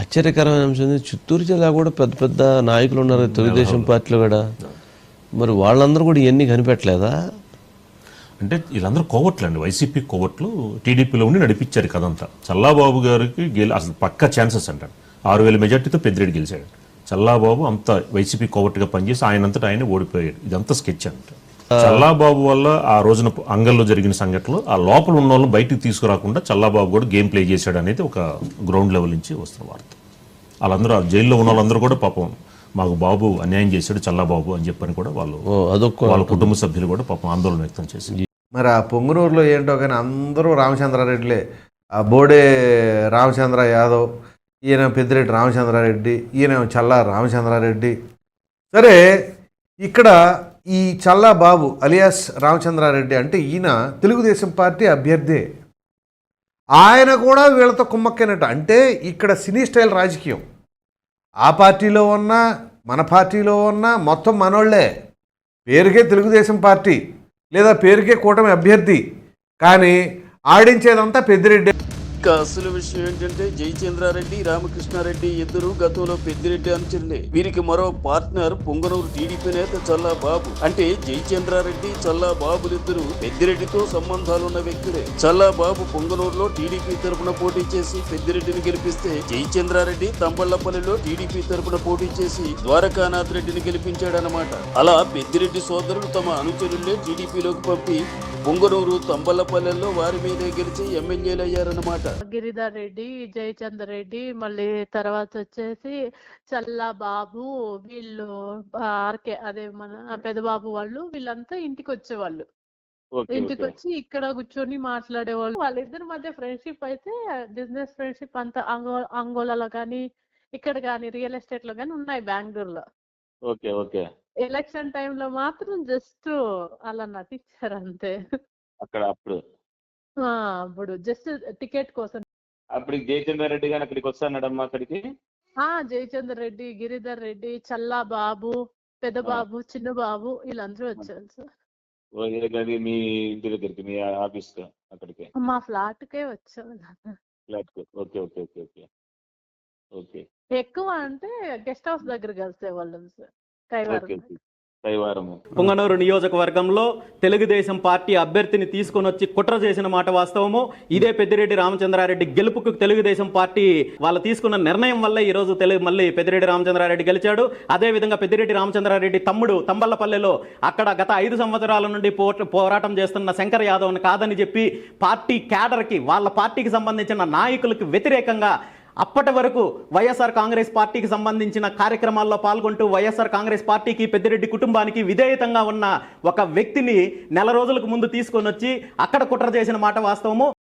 ఆశ్చర్యకరమైన అంశం చిత్తూరు జిల్లా కూడా పెద్ద పెద్ద నాయకులు ఉన్నారు తెలుగుదేశం పార్టీలో కూడా. మరి వాళ్ళందరూ కూడా ఇవన్నీ కనిపెట్టలేదా? అంటే వీళ్ళందరూ కోవట్లు అండి వైసీపీ కోవట్లు టీడీపీలో ఉండి నడిపించారు కదంతా చల్లాబాబు గారికి గెలి అసలు పక్కా ఛాన్సెస్ అంటాడు ఆరు వేల మెజార్టీతో పెద్దిరెడ్డి గెలిచాడు. చల్లాబాబు అంత వైసీపీ కోవట్టుగా పనిచేసి ఆయనంతటా ఆయన ఓడిపోయాడు. ఇదంతా స్కెచ్ అంట. చల్లాబాబు వల్ల ఆ రోజున అంగల్లో జరిగిన సంఘటనలు ఆ లోపల ఉన్న వాళ్ళని బయటికి తీసుకురాకుండా చల్లాబాబు కూడా గేమ్ ప్లే చేశాడు అనేది ఒక గ్రౌండ్ లెవెల్ నుంచి వస్తున్న వార్త. వాళ్ళందరూ ఆ జైల్లో ఉన్న వాళ్ళందరూ కూడా పాపం మాకు బాబు అన్యాయం చేశాడు చల్లాబాబు అని చెప్పని కూడా వాళ్ళు వాళ్ళ కుటుంబ సభ్యులు కూడా పాపం ఆందోళన వ్యక్తం చేసి మరి ఆ పొంగునూరులో ఏంటో కానీ అందరూ రామచంద్రారెడ్డిలే. ఆ బోడే రామచంద్ర యాదవ్ ఈయన పెద్దిరెడ్డి రామచంద్రారెడ్డి ఈయన చల్లా రామచంద్రారెడ్డి. సరే ఇక్కడ ఈ చల్లా బాబు అలియాస్ రామచంద్రారెడ్డి అంటే ఈయన తెలుగుదేశం పార్టీ అభ్యర్థే. ఆయన కూడా వీళ్ళతో కుమ్మక్కైనట్టు అంటే ఇక్కడ సినీ స్టైల్ రాజకీయం. ఆ పార్టీలో ఉన్నా మన పార్టీలో ఉన్నా మొత్తం మనోళ్ళే. పేరుకే తెలుగుదేశం పార్టీ లేదా పేరుకే కూటమి అభ్యర్థి. కానీ ఆడించేదంతా పెద్దిరెడ్డి. ఇక అసలు విషయం ఏంటంటే జయచంద్రారెడ్డి రామకృష్ణారెడ్డి ఇద్దరు గతంలో పెద్దిరెడ్డి అనుచరులే. వీరికి మరో పార్ట్నర్ పొంగనూరు టీడీపీ నేత చల్లా బాబు అంటే జయచంద్రారెడ్డి చల్లా బాబులిద్దరూ పెద్దిరెడ్డితో సంబంధాలున్న వ్యక్తులే. చల్లా బాబు పొంగనూరులో టీడీపీ తరపున పోటీ చేసి పెద్దిరెడ్డిని గెలిపిస్తే జయచంద్రారెడ్డి తంబళ్ళపల్లిలో టీడీపీ తరపున పోటీ చేసి ద్వారకానాథ్ రెడ్డిని గెలిపించాడనమాట అలా పెద్దిరెడ్డి సోదరులు తమ అనుచరులే టీడీపీలోకి పంపి పొంగనూరు తంబళ్ళపల్లెల్లో వారి మీదే గెలిచి ఎమ్మెల్యేలు అయ్యారన్నమాట గిరిధర్ రెడ్డి జయచంద్ర రెడ్డి మళ్ళీ తర్వాత వచ్చేసి చల్లా బాబు వీళ్ళు ఆర్కే అదే మన పెదబాబు వాళ్ళు వీళ్ళంతా ఇంటికి వచ్చేవాళ్ళు ఇంటికి వచ్చి ఇక్కడ కూర్చొని మాట్లాడేవాళ్ళు. వాళ్ళిద్దరి మధ్య ఫ్రెండ్షిప్ అయితే బిజినెస్ ఫ్రెండ్షిప్ అంతా అంగో అంగోలాలో కానీ ఇక్కడ కానీ రియల్ ఎస్టేట్లో కానీ ఉన్నాయి బెంగళూరులో ఓకే ఓకే. ఎలక్షన్ టైంలో మాత్రం జస్ట్ అలా నటించారు అంతే. అక్కడ అప్పుడు. ఆ, అప్పుడు జస్ట్ టికెట్ కోసం. అప్పుడు జయచంద్ర రెడ్డి గారు అక్కడికి వస్తానడమ్మా అక్కడికి? ఆ జయచంద్ర రెడ్డి గిరిధర్ రెడ్డి చల్లా బాబు పెద్ద బాబు చిన్న బాబు వీళ్ళందరూ వచ్చారు సార్. మీ ఇంటి దగ్గరికి మీ ఆఫీస్ అక్కడికి? మా ఫ్లాట్ కే వచ్చారు ఫ్లాట్కు okay okay okay okay. Okay. ఎక్కువ అంటే గెస్ట్ హౌస్ దగ్గర కలిసేవాళ్ళం సార్ ఓకే కైవారం పుంగనూరు నియోజకవర్గంలో తెలుగుదేశం పార్టీ అభ్యర్థిని తీసుకొని వచ్చి కుట్ర చేసిన మాట వాస్తవము ఇదే పెద్దిరెడ్డి రామచంద్రారెడ్డి గెలుపుకు తెలుగుదేశం పార్టీ వాళ్ళు తీసుకున్న నిర్ణయం వల్ల ఈ రోజు తెలుగు మళ్ళీ పెద్దిరెడ్డి రామచంద్రారెడ్డి గెలిచాడు. అదే విధంగా పెద్దిరెడ్డి రామచంద్రారెడ్డి తమ్ముడు తంబళ్ళపల్లెలో అక్కడ గత ఐదు సంవత్సరాల నుండి పో- పోరాటం చేస్తున్న శంకర్ యాదవ్ని కాదని చెప్పి పార్టీ క్యాడర్కి వాళ్ళ పార్టీకి సంబంధించిన నాయకులకు వ్యతిరేకంగా అప్పటి వరకు వైఎస్ఆర్ కాంగ్రెస్ పార్టీకి సంబంధించిన కార్యక్రమాల్లో పాల్గొంటూ వైఎస్ఆర్ కాంగ్రెస్ పార్టీకి పెద్దిరెడ్డి కుటుంబానికి విధేయతంగా ఉన్న ఒక వ్యక్తిని నెల రోజులకు ముందు తీసుకొని వచ్చి అక్కడ కుట్ర చేసిన మాట వాస్తవము.